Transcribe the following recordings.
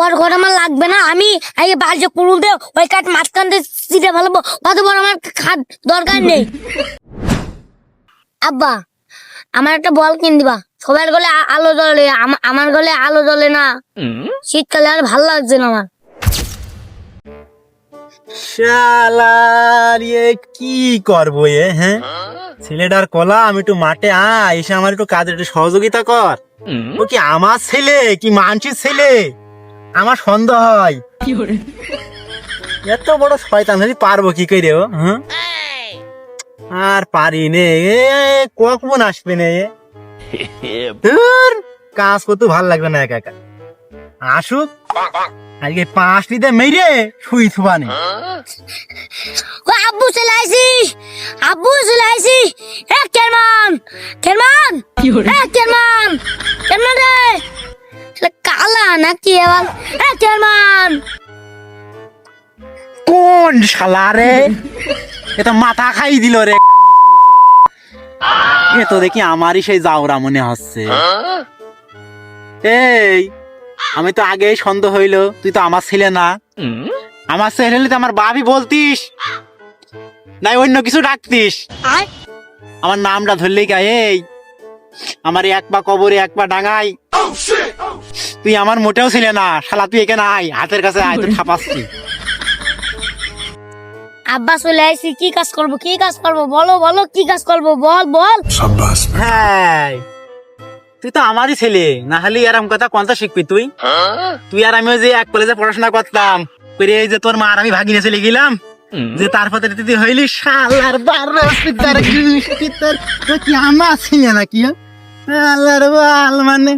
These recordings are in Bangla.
বড় ঘর আমার লাগবে না। আমি এই বাড়ি কুড়ুল দিয়ে ওই কাঠ মাঝখান দিয়ে সিটে ফেলব। অত বড় আমার খাট দরকার নেই। আব্বা আমার একটা বল কিন দিবা। সবার গলে আলো জ্বলে আমার গলে আলো জ্বলে না। শীতকালে আর ভালো লাগছে না আমার। শালার এ কি করব এ হ্যাঁ? ছেলেটার কলা আমি একটু মাঠে আ এসে আমার একটু কাজের একটু সহযোগিতা কর। ও কি আমার ছেলে কি মানসির ছেলে? আমার সন্দেহ হয়। এত বড় শয়তান হলে পারব কি করে ও হ্যাঁ? আর পারি নে এ কখন আসবে নে? কাজ করতে ভালো লাগবে না একা একা। আসুক আজকে পাঁচ লিতে মেরে শুই থুবানে ও আব্বু চলে আইসিস আব্বু চলে আইসিস এ কেরমান কেরমান। এ কেরমান কেরমান রে। নাকি এবার এ কোন শালা রে? এ তো মাথা খাই দিল রে। এ তো দেখি আমারই সেই যাওরা মনে হচ্ছে। এই আমি তো আগেই সন্দেহ হইল তুই তো আমার ছেলে না। আমার ছেলে হলে তো আমার বাবি বলতিস। নাই অন্য কিছু ডাকতিস। আমার নামটা ধরলেই গা এই। আমার এক পা কবরে এক পা ডাঙাই তুই আমার মোটেও ছিলে না শালা তুই এখানে আয় হাতের কাছে আয় তো ছাপাচ্ছি আব্বা চলে আইসি কি কাজ করব কি কাজ করব বলো বলো কি কাজ করব বল বল। হ্যাঁ তুই তো আমারই ছেলে না হলে এরম কথা কোনটা শিখবি তুই? তুই আর আমিও যে এক কলেজে পড়াশোনা করতাম করে এই যে তোর মা আর আমি ভাগিনে চলে গেলাম যে তার পথে তুই হইলি শালার বারো পিতার পিতার কি আমার ছেলে নাকি হ্যাঁ? শালার বাল মানে।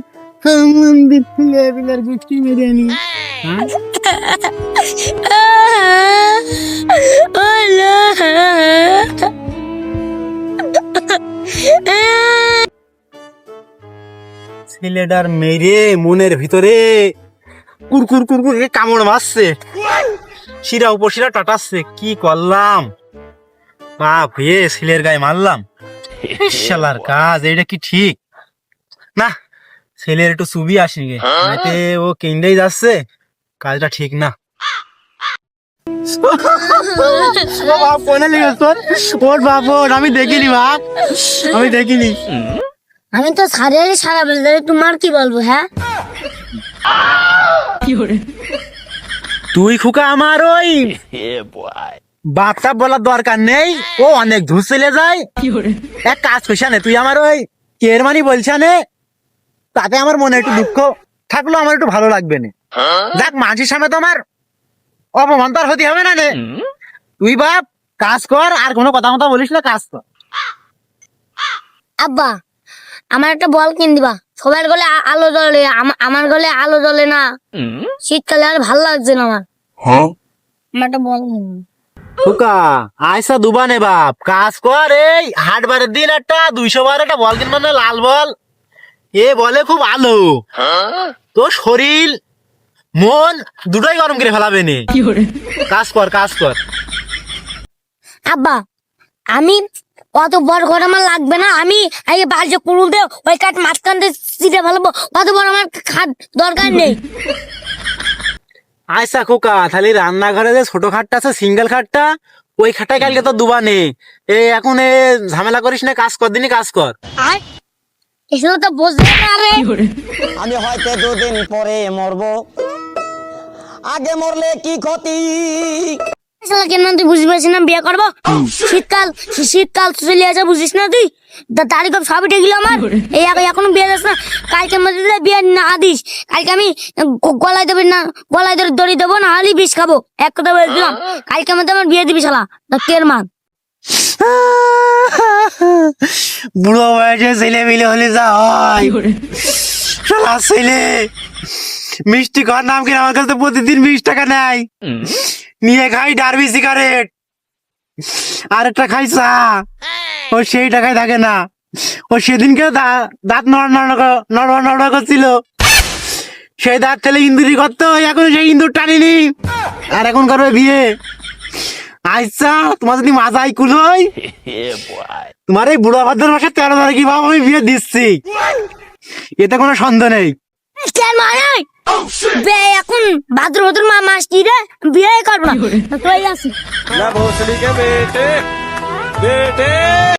ছেলেটার মেরে মনের ভিতরে কুরকুর কুরকুর করে কামড় মারছে। শিরা উপর শিরা টাটাচ্ছে, কি করলাম? বাপ ছেলের গায়ে মারলাম। শালার কাজ, এটা কি ঠিক? না ছেলের একটু চুবি আসি গে। এতে ও কেন্দ্রেই যাচ্ছে কাজটা ঠিক না। ও বাপ কোনে লেগেছে তোর? ওর বাপ ওর আমি দেখিনি বাপ। আমি দেখিনি। আমি তো সারে সারা বেলা তোমার কি বলব হ্যাঁ? তুই খুকা আমার ওই বাপটা বলার দরকার নেই ও অনেক ধূর চলে যায়। এক কাজ করিস নে তুই আমার ওই কের মানি বলছে নে তাতে আমার মনে একটু দুঃখ থাকল আমার একটু ভালো লাগবে না। দেখ মাঝির সামনে তো আমার অপমান তো আর হতে হবে না নে তুই বাপ কাজ কর আর কোনো কথা মতো বলিস না কাজ কর। আব্বা আমার একটা বল কিন দিবা। সবার গলে আলো জ্বলে আমার গলে আলো জ্বলে না। শীতকালে আর ভালো লাগছে না আমার। আমার একটা বল। খুকা আয়সা দুবানে বাপ কাজ কর এই হাট বারের দিন একটা দুইশো বার একটা বল কিনবা না লাল বল। এ বলে খুব আলো। তো শরীর মন দুটোই গরম করে ফেলাবে নে। কাজ কর কাজ কর। আব্বা আমি অত বড় ঘর আমার লাগবে না? আমি এই বাড়ি কুড়ুল দিয়ে ওই কাঠ মাঝখান দিয়ে সিটে ফেলব। অত বড় আমার খাট দরকার নেই। আয়সা খোকা তাহলে রান্নাঘরে যে ছোট খাটটা আছে সিঙ্গেল খাটটা ওই খাটটাই কালকে তো দুবা দুবানে এ এখন এ ঝামেলা করিস না কাজ কর দিনই কাজ কর। তো বুঝবে না রে। আমি হয়তো দুদিন পরে মরব। আগে মরলে কি ক্ষতি? শালা কেন তুই বুঝতে পারছিস না বিয়ে করব? শীতকাল শীতকাল চলে আসে বুঝিস না তুই? তারিখ সবই আমার। এই এখনও বিয়ে দিস না। কালকে মধ্যে দিলে বিয়ে না দিস। কালকে আমি গলায় দেবে না গলায় ধরে দড়ি দেবো না হলে বিষ খাব। এক কথা কালকে মধ্যে আমার বিয়ে দিবি শালা। তা কের মান? বুড়ো বয়সে ছেলে মিলে হলে যা হয়। শালা ছেলে। মিষ্টি খাওয়ার নাম কিনা আমার কাছে প্রতিদিন বিশ টাকা নেয়। নিয়ে খাই ডারবি সিগারেট। আর একটা খাই চা। ও সেই টাকায় থাকে না। ও সেদিনকে দাঁত নড় নড় কর- নড় নড় করছিল। সেই দাঁত ঠেলে ইন্দুরি করতো এখন সেই ইন্দুর টানিনি আর এখন করবে বিয়ে। আচ্ছা তোমার যদি মাথায় কুল হয়? তোমার এই বুড়া ভাদ্র মাসে তেরো তারিখে ভাব আমি বিয়ে দিচ্ছি। এতে কোনো সন্দেহ নেই। মান? এখন ভাদ্র ভাদ্র মা মাস কি রে? বিয়ে করব? না তুই